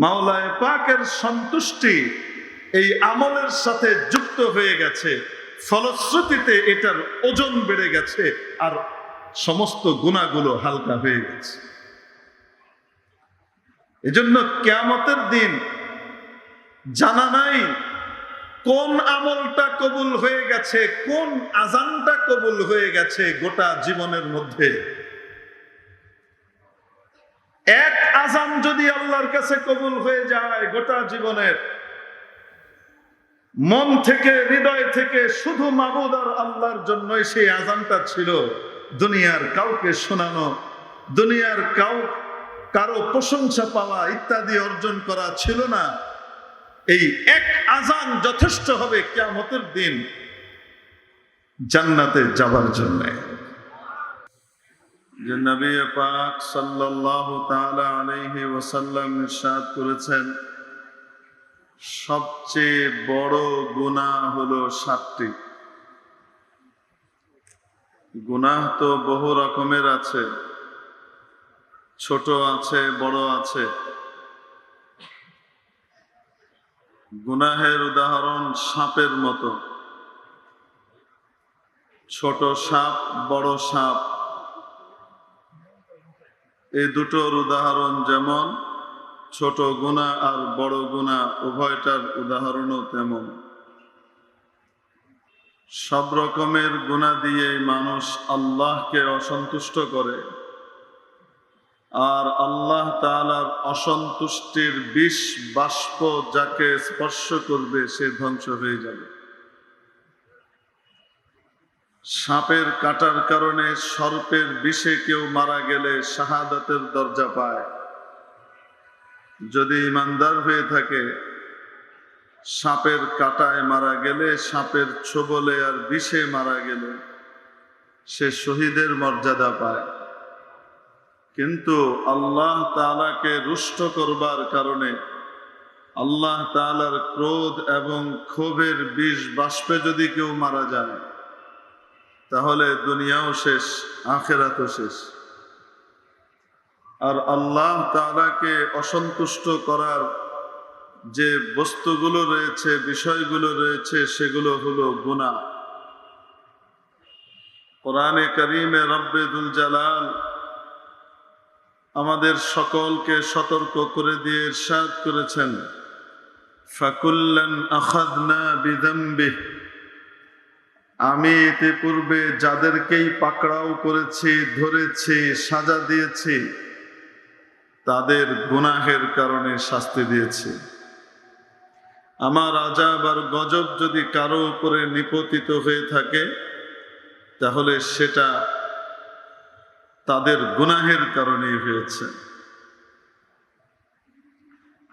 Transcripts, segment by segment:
মাওলায় পাকের সন্তুষ্টি এই আমলের সাথে যুক্ত হয়ে গেছে। ফলশ্রুতিতে এটার ওজন বেড়ে গেছে আর সমস্ত গুণাগুলো হালকা হয়ে গেছে। এজন্য কেয়ামতের দিন জানা নাই কোন আমলটা কবুল হয়ে গেছে, কোন আজানটা কবুল হয়ে গেছে গোটা জীবনের মধ্যে। এক আজান যদি আল্লাহর কাছে কবুল হয়ে যায় গোটা জীবনের, মন থেকে, হৃদয় থেকে শুধু মাবুদ আর আল্লাহর জন্যই সেই আজানটা ছিল দুনিয়ার কাউকে শোনানো, দুনিয়ার কাউ, কারও প্রশংসা পাওয়া ইত্যাদি অর্জন করা ছিল না। এই এক আজান যথেষ্ট হবে কেয়ামতের দিন জান্নাতে যাবার জন্য। যে নবী পাক সাল্লাল্লাহু তাআলা আলাইহি ওয়াসাল্লাম ইরশাদ করেছেন, সবচেয়ে বড় গুনাহ হলো সাতটি। গুনাহ তো বহু রকমের আছে, ছোট আছে, বড় আছে। গুনাহের উদাহরণ সাপের মতো। ছোট সাপ, বড় সাপ এই দুটোর উদাহরণ যেমন, ছোট গুণা আর বড় গুণা, উভয়টার উদাহরণও তেমন। সব রকমের গুণা দিয়ে মানুষ আল্লাহকে অসন্তুষ্ট করে। আর আল্লাহ তাআলার অসন্তুষ্টির বিষ বাষ্প যাকে স্পর্শ করবে, সে ধ্বংস হয়ে যাবে। সাপের কাটার কারণে সর্পের বিষে কেউ মারা গেলে শাহাদাতের দরজা পায়। যদি ইমানদার হয়ে থাকে, সাপের কাটায় মারা গেলে, সাপের ছোবলে আর বিষে মারা গেলে সে শহীদের মর্যাদা পায়। কিন্তু আল্লাহ তালাকে রুষ্ট করবার কারণে আল্লাহ তালার ক্রোধ এবং ক্ষোভের বিষ বাষ্পে যদি কেউ মারা যায় তাহলে দুনিয়াও শেষ, আখেরাতও শেষ। আর আল্লাহ তালাকে অসন্তুষ্ট করার যে বস্তুগুলো রয়েছে, বিষয়গুলো রয়েছে, সেগুলো হলো গুণা কোরআনে করিমে রব্বেদুল জালাল আমাদের সকলকে সতর্ক করে দিয়ে ইরশাদ করেছেন। ফাকুল্লান আখাদনা বিদম্বিহ। আমি এতে পূর্বে যাদেরকেই পাকড়াও করেছি, ধরেছি, সাজা দিয়েছি, তাদের গুনাহের কারণে শাস্তি দিয়েছি। আমার আজাব আর গজব যদি কারও উপরে নিপতিত হয়ে থাকে, তাহলে সেটা তাদের গুনাহের কারণেই হয়েছে।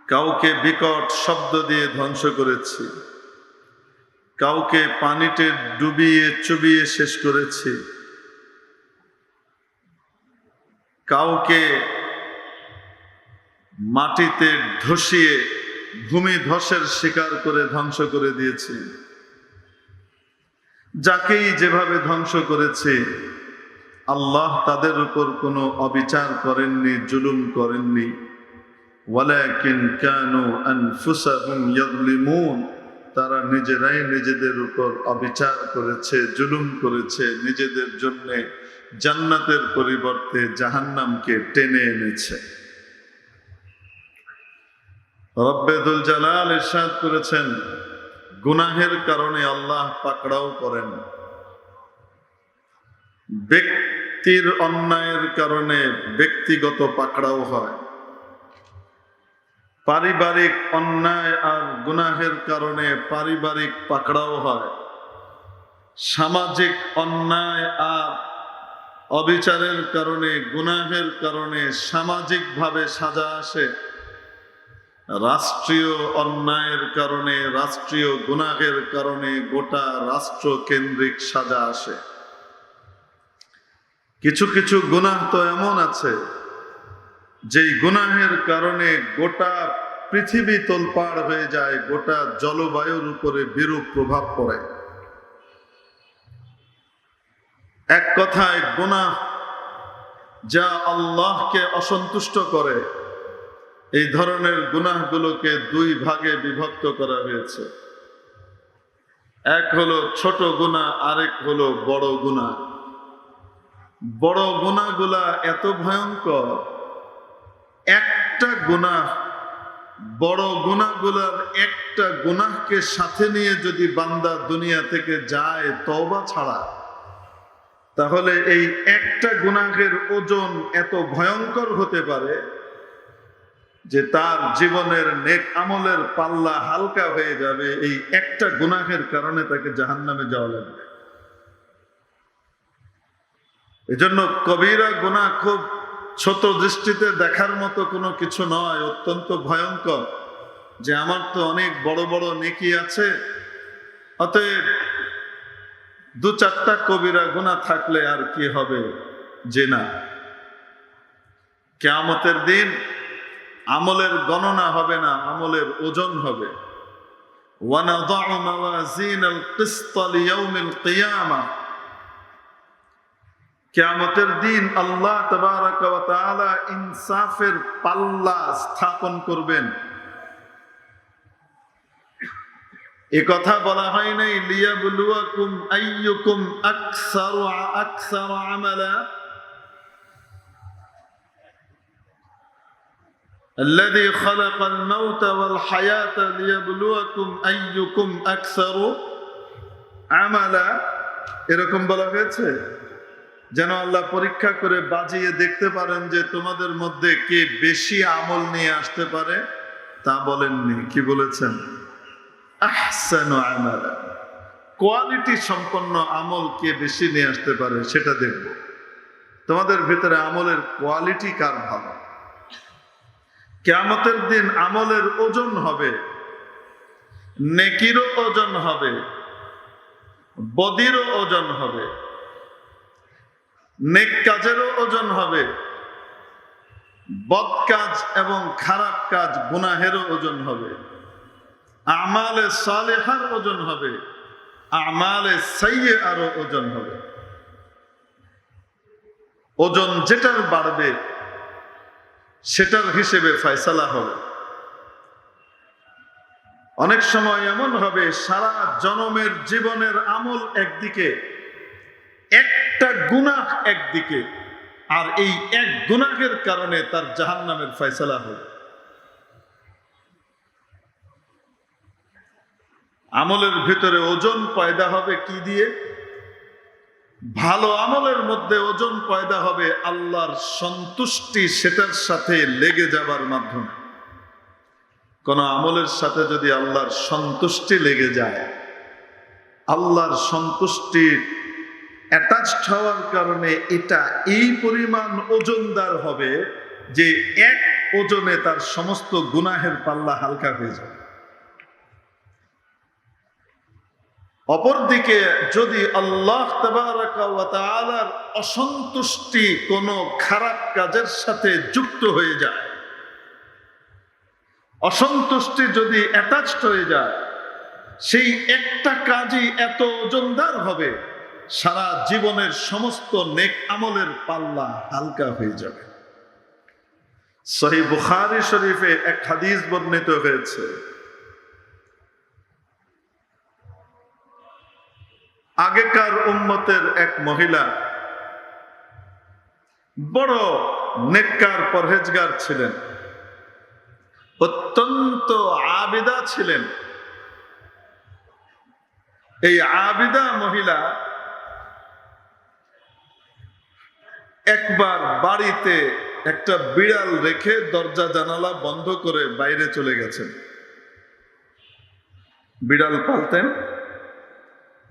কাউকে বিকট শব্দ দিয়ে ধ্বংস করেছি। কাউকে পানিতে ডুবিয়ে, চুবিয়ে শেষ করেছি। কাউকে মাটিতে ধসিয়ে ভূমি ধসের শিকার করে ধ্বংস করে দিয়েছি। যাকেই যেভাবে ধ্বংস করেছে, আল্লাহ তাদের উপর কোনো অবিচার করেননি, জুলুম করেননি। ওয়ালাকিন কানু আনফুসাহুম ইয়াযলিমুন। তারা নিজেরাই নিজেদের উপর অবিচার করেছে, জুলুম করেছে, নিজেদের জন্য জান্নাতের পরিবর্তে জাহান্নামকে টেনে এনেছে। রব্বেদুল জালাল ইরশাদ করেছেন, গুনাহের কারণে আল্লাহ পাকড়াও করেন। ব্যক্তির অন্যায়ের কারণে ব্যক্তিগত পাকড়াও হয়। পারিবারিক অন্যায় আর গুনাহের কারণে পারিবারিক পাকড়াও হয়। সামাজিক অন্যায় আর অবিচারের কারণে, গুনাহের কারণে সামাজিকভাবে সাজা আসে। রাষ্ট্রীয় অন্যায়ের কারণে, রাষ্ট্রীয় গুনাহের কারণে গোটা রাষ্ট্র কেন্দ্রিক সাজা আসে। কিছু কিছু গুনাহ তো এমন আছে যেই গুনাহের কারণে গোটা পৃথিবী তোলপাড় হয়ে যায়, গোটা জলবায়ুর উপরে বিরূপ প্রভাব পড়ে। এক কথায়, গুনাহ যা আল্লাহকে অসন্তুষ্ট করে, এই ধরনের গুনাহগুলোকে দুই ভাগে বিভক্ত করা হয়েছে। এক হলো ছোট গুনাহ, আরেক হলো বড় গুনাহ। বড় গুনাহগুলা এত ভয়ঙ্কর একটা গুনাহ, বড় গুনাহগুলার একটা গুনাহকে সাথে নিয়ে যদি বান্দা দুনিয়া থেকে যায় তওবা ছাড়া, তাহলে এই একটা গুনাহের ওজন এত ভয়ঙ্কর হতে পারে যে তার জীবনের নেক আমলের পাল্লা হালকা হয়ে যাবে, এই একটা গুনাহের কারণে তাকে জাহান্নামে যাওয়া লাগবে। এজন্য কবিরা গুনাহ খুব ছোট দৃষ্টিতে দেখার মতো কোনো কিছু নয়, অত্যন্ত ভয়ঙ্কর যে আমার তো অনেক বড় বড় নেকি আছে। অতএব দু চারটা কবিরা গুণা থাকলে আর কি হবে যে না কেয়ামতের দিন আমলের গণনা হবে না, আমলের ওজন হবে। ওয়ানা দাউ মাওয়াজিন আল কিসত লিয়াউমিল কিয়ামা। কেয়ামতের দিন আল্লাহ তাবারাক ওয়া তাআলা ইনসাফের পাল্লা স্থাপন করবেন এ কথা বলা হয় নাই লিয়াবলুয়াকুম আইয়ুকুম আকসারু আকসারু আমালা الذي خلق الموت والحياة ليبلوكم أيكم أكثر عملا এরকম বলা হয়েছে যেন আল্লাহ পরীক্ষা করে বাজিয়ে দেখতে পারেন যে তোমাদের মধ্যে কে বেশি আমল নিয়ে আসতে পারে, তা বলেননি। কি বলেছেন? কোয়ালিটি সম্পন্ন আমল কে বেশি নিয়ে আসতে পারে সেটা দেখব। তোমাদের ভিতরে আমলের কোয়ালিটি কার ভালো? কেয়ামতের দিন আমলের ওজন হবে, নেকিরও ওজন হবে, বদিরও ওজন হবে। নেক কাজেরও ওজন হবে। বদ কাজ এবং খারাপ কাজ গুনাহেরও ওজন হবে। আমালে সালেহার ওজন হবে। আমালে সাইয়ে আরও ওজন হবে। ওজন যেটার বাড়বে, সেটার হিসেবে ফয়সালা হবে। অনেক সময় এমন হবে, সারা জনমের জীবনের আমল একদিকে একটা গুনাহ একদিকে, আর এই এক গুনাহের কারণে তার জাহান নামের ফয়সালা হবে আমলের ভিতরে ওজন পয়দা হবে কি দিয়ে? ভালো আমলের মধ্যে ওজন পয়দা হবে আল্লাহর সন্তুষ্টি সেটার সাথে লেগে যাবার মাধ্যমে। কোন আমলের সাথে যদি আল্লাহর সন্তুষ্টি লেগে যায়, আল্লাহর সন্তুষ্টি অ্যাটাচড হওয়ার কারণে এটা এই পরিমাণ ওজনদার হবে যে এক ওজনে তার সমস্ত গুনাহের পাল্লা হালকা হয়ে যাবে। অপরদিকে যদি আল্লাহ তাআলার অসন্তুষ্টি কোনো খারাপ কাজের সাথে যুক্ত হয়ে যায়, অসন্তুষ্টি যদি অ্যাটাচড হয়ে যায়, সেই একটা কাজই এত ওজনদার হবে সারা জীবনের সমস্ত নেক আমলের পাল্লা হালকা হয়ে যাবে। সহি বুখারি শরীফে এক হাদিস বর্ণিত হয়েছে, আগেকার উম্মতের এক মহিলা বড় নেককার পরহেজগার ছিলেন, অত্যন্ত আবিদা ছিলেন। এই আবিদা মহিলা একবার বাড়িতে একটা বিড়াল রেখে দরজা জানালা বন্ধ করে বাইরে চলে গেছেন। বিড়াল পালতেন।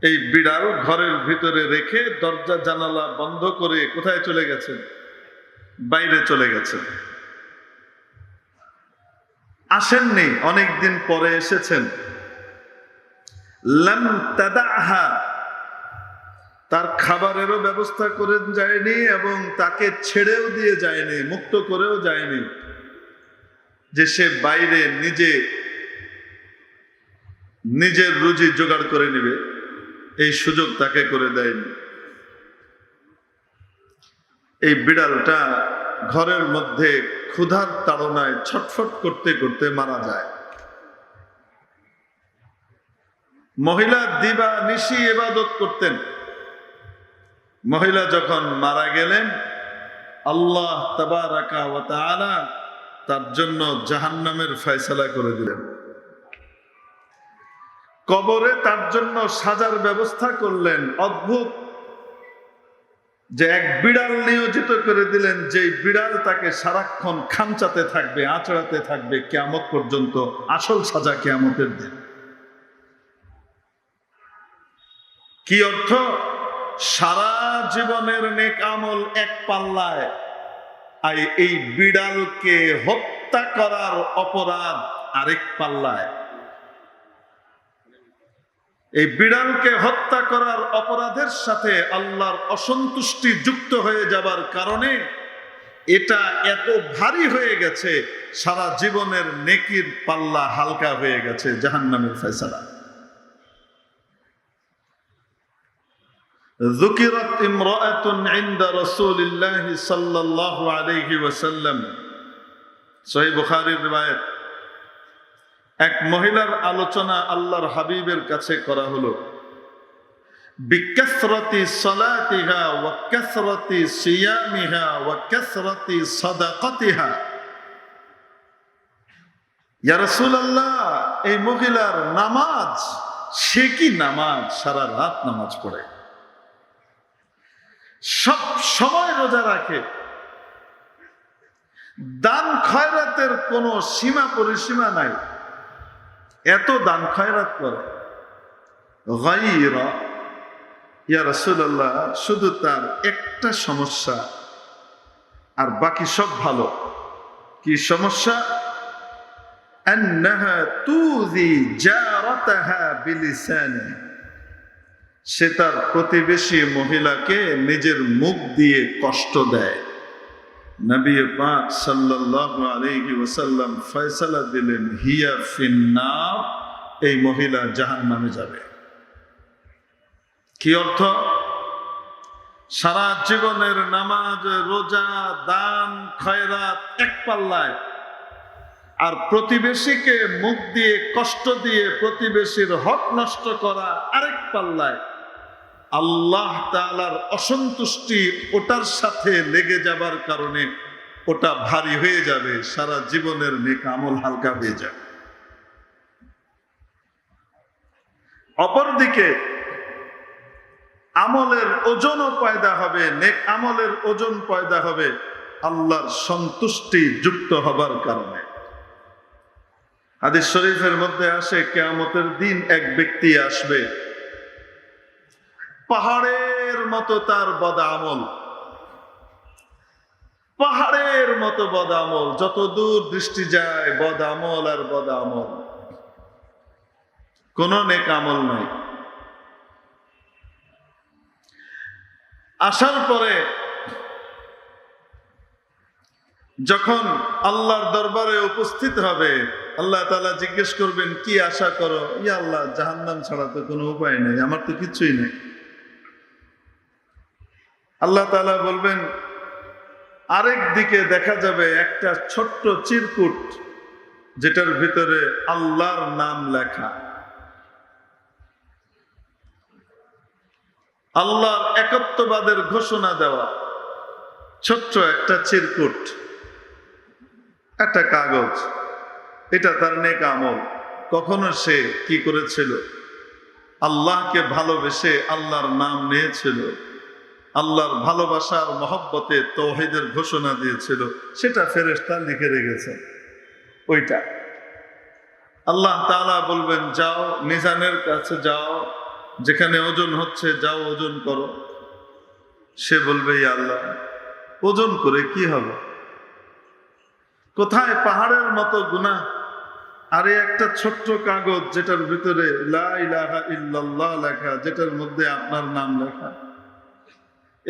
এই বিড়াল ঘরের ভিতরে রেখে দরজা জানালা বন্ধ করে কোথায় চলে গেছেন? বাইরে চলে গেছেন। আসেননি, অনেকদিন পরে এসেছেন। লাম তাদাহা তার খাবারেরও ব্যবস্থা করে যায়নি এবং তাকে ছেড়েও দিয়ে যায়নি, মুক্ত করেও যায়নি। যে সে বাইরে নিজে, নিজের রুজি জোগাড় করে নেবে, এই সুযোগ তাকে করে দেয়নি। এই বিড়ালটা ঘরের মধ্যে ক্ষুধার তাড়নায় ছটফট করতে করতে মারা যায়। মহিলা দিবা নিশি এবাদত করতেন। মহিলা যখন মারা গেলেন, আল্লাহ তার জন্য জাহান্নামের ফয়সালা করে দিলেন। কবরে তার জন্য সাজার ব্যবস্থা করলেন, অদ্ভুত। যে এক বিড়াল নিয়োজিত করে দিলেন যে বিড়াল তাকে সারাক্ষণ খামচাতে থাকবে, আঁচড়াতে থাকবে, কেয়ামত পর্যন্ত আসল সাজা কেয়ামতের দিন। কি অর্থ? সারা জীবনের নেক আমল এক পাল্লায়। আর এই বিড়ালকে হত্যা করার অপরাধ আরেক পাল্লায়। এই বিড়ালকে হত্যা করার অপরাধের সাথে আল্লাহর অসন্তুষ্টি যুক্ত হয়ে যাবার কারণে এটা এত ভারী হয়ে গেছে, সারা জীবনের নেকির পাল্লা হালকা হয়ে গেছে, জাহান্নামের ফয়সালা। ذكرت امرأة عند رسول الله صلى الله عليه وسلم সহি বুখারীর রিওয়ায়াত এক মহিলার আলোচনা আল্লাহর হাবিবের কাছে করা হলো বিকাসরতি সালাতিহা ওয়া কাসরতি সিয়ামিহা ওয়া কাসরতি সাদাকাতিহা ইয়া রাসূলুল্লাহ এই মহিলার নামাজ সে কি নামাজ সারা রাত নামাজ পড়ে সব সময় রোজা রাখে দান খয়রাতের কোনো সীমা পরিসীমা নাই এত দান খয়রাত করে গাইরা ইয়া রাসূলুল্লাহ শুধু তার একটা সমস্যা আর বাকি সব ভালো কি সমস্যা أنها توذي جارتها بلسانها সে তার প্রতিবেশী মহিলাকে নিজের মুখ দিয়ে কষ্ট দেয়। নবী পাক সাল্লাল্লাহু আলাইহি ওয়াসাল্লাম ফয়সালা দিলেন, হিয়া ফিন্নার এই মহিলা জাহান্নামে যাবে। কি অর্থ? সারা জীবনের নামাজ, রোজা, দান, খয়রাত এক পাল্লায়। আর প্রতিবেশীকে মুখ দিয়ে কষ্ট দিয়ে প্রতিবেশীর হক নষ্ট করা আরেক পাল্লায়। আল্লাহ তালার অসন্তুষ্টি ওটার সাথে লেগে যাবার কারণে ওটা ভারী হয়ে যাবে, সারা জীবনের নেক আমল হালকা হয়ে যাবে। অপরদিকে, আমলের ওজনও পয়দা হবে, নেক আমলের ওজন পয়দা হবে, আল্লাহর সন্তুষ্টি যুক্ত হবার কারণে। হাদিস শরীফের মধ্যে আসে, কেয়ামতের দিন এক ব্যক্তি আসবে পাহাড়ের মতো তার বদামল। পাহাড়ের মতো বদ আমল যত দূর দৃষ্টি যায়, বদামল আর বদামল। কোন নেক আমল নাই। আসার পরে যখন আল্লাহর দরবারে উপস্থিত হবে, আল্লাহ তালা জিজ্ঞেস করবেন, কি আশা করো? ইয়া আল্লাহ, জাহান্নাম ছাড়া তো কোনো উপায় নেই, আমার তো কিছুই নেই। আল্লাহ তালা বলবেন, আরেক দিকে দেখা যাবে একটা ছোট্ট চিরকুট, যেটার ভিতরে আল্লাহর নাম লেখা। আল্লাহর একত্ববাদের ঘোষণা দেওয়া, ছোট্ট একটা চিরকুট, একটা কাগজ, এটা তার নেক আমল। কখনো সে কি করেছিল? আল্লাহকে ভালোবেসে আল্লাহর নাম নিয়েছিল। আল্লাহর ভালোবাসার মহব্বতে তৌহিদের ঘোষণা দিয়েছিল। সেটা ফেরেস্তা লিখে রেখেছে। ওইটা। আল্লাহ তালা বলবেন, যাও, মিজানের কাছে যাও, যেখানে ওজন হচ্ছে, যাও ওজন করো। সে বলবে, "ইয়া আল্লাহ, ওজন করে কি হবে? কোথায় পাহাড়ের মতো গুণা আরে একটা ছোট্ট কাগজ যেটার ভিতরে লা ইল্লাল্লাহ লেখা, যেটার মধ্যে আপনার নাম লেখা।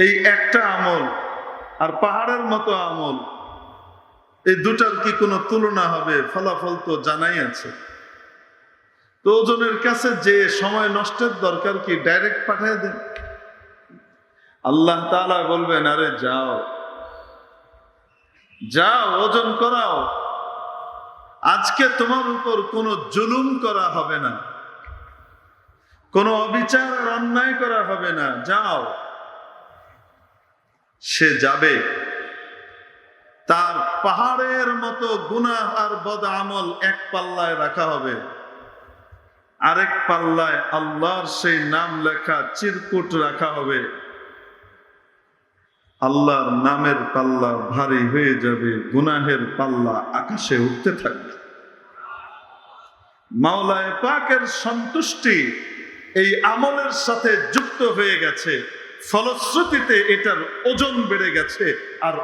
এই একটা আমল আর পাহাড়ের মতো আমল, এই দুটার কি কোনো তুলনা হবে? ফলাফল তো জানাই আছে। তো ওজনের কাছে যে সময় নষ্টের দরকার কি ডাইরেক্ট পাঠিয়ে দেন? আল্লাহ তালা বলবেন, আরে যাও যাও, ওজন করাও। আজকে তোমার উপর কোনো জুলুম করা হবে না, কোনো অবিচার অন্যায় করা হবে না, যাও। সে যাবে। তার পাহাড়ের মতো গুনাহ আর বদ আমল এক পাল্লায় রাখা হবে। আরেক পাল্লায় আল্লাহর সেই নাম লেখা চিরকুট রাখা হবে। আল্লাহর নামের পাল্লা ভারী হয়ে যাবে, গুনাহের পাল্লা আকাশে উঠতে থাকবে। মাওলায় পাকের সন্তুষ্টি এই আমলের সাথে যুক্ত হয়ে গেছে। ফলশ্রুতিতে এটার ওজন বেড়ে গেছে আর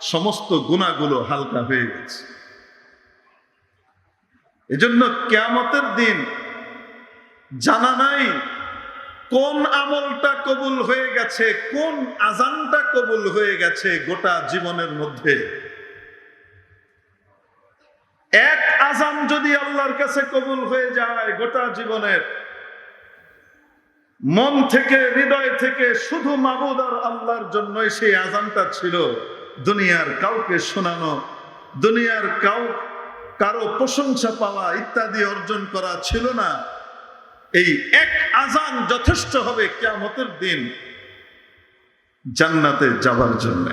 সমস্ত গুণাগুলো হালকা হয়ে গেছে। এজন্য কেয়ামতের দিন জানা নাই কোন আমলটা কবুল হয়ে গেছে, কোন আজানটা কবুল হয়ে গেছে গোটা জীবনের মধ্যে। এক আজান যদি আল্লাহর কাছে কবুল হয়ে যায় গোটা জীবনের মন থেকে, হৃদয় থেকে শুধু মাবুদ আর আল্লাহর জন্যই সেই আজানটা ছিল। দুনিয়ার কাউকে শোনানো, দুনিয়ার কাউ, কারও প্রশংসা পাওয়া ইত্যাদি অর্জন করা ছিল না। এই এক আজান যথেষ্ট হবে কেয়ামতের দিন জান্নাতে যাবার জন্য।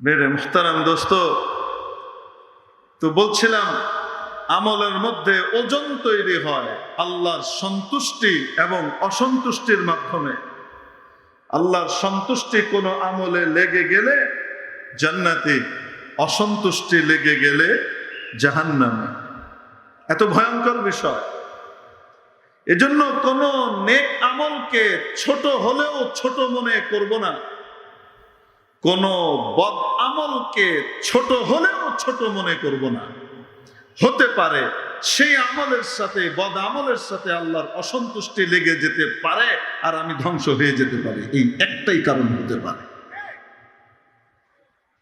বেড়ে মুখতারাম দোস্ত, তো বলছিলাম আমলের মধ্যে ওজন তৈরি হয় আল্লাহর সন্তুষ্টি এবং অসন্তুষ্টির মাধ্যমে। আল্লাহর সন্তুষ্টি কোনো আমলে লেগে গেলে জান্নাতি, অসন্তুষ্টি লেগে গেলে জাহান্নামে। এত ভয়ঙ্কর বিষয়। এজন্য কোন নেক আমলকে ছোট হলেও ছোট মনে করব না। কোন বদ আমলকে ছোট হলেও ছোট মনে করব না। হতে পারে, সেই আমলের সাথে, বদ আমলের সাথে আল্লাহর অসন্তুষ্টি লেগে যেতে পারে আর আমি ধ্বংস হয়ে যেতে পারি। এই একটাই কারণ হতে পারে।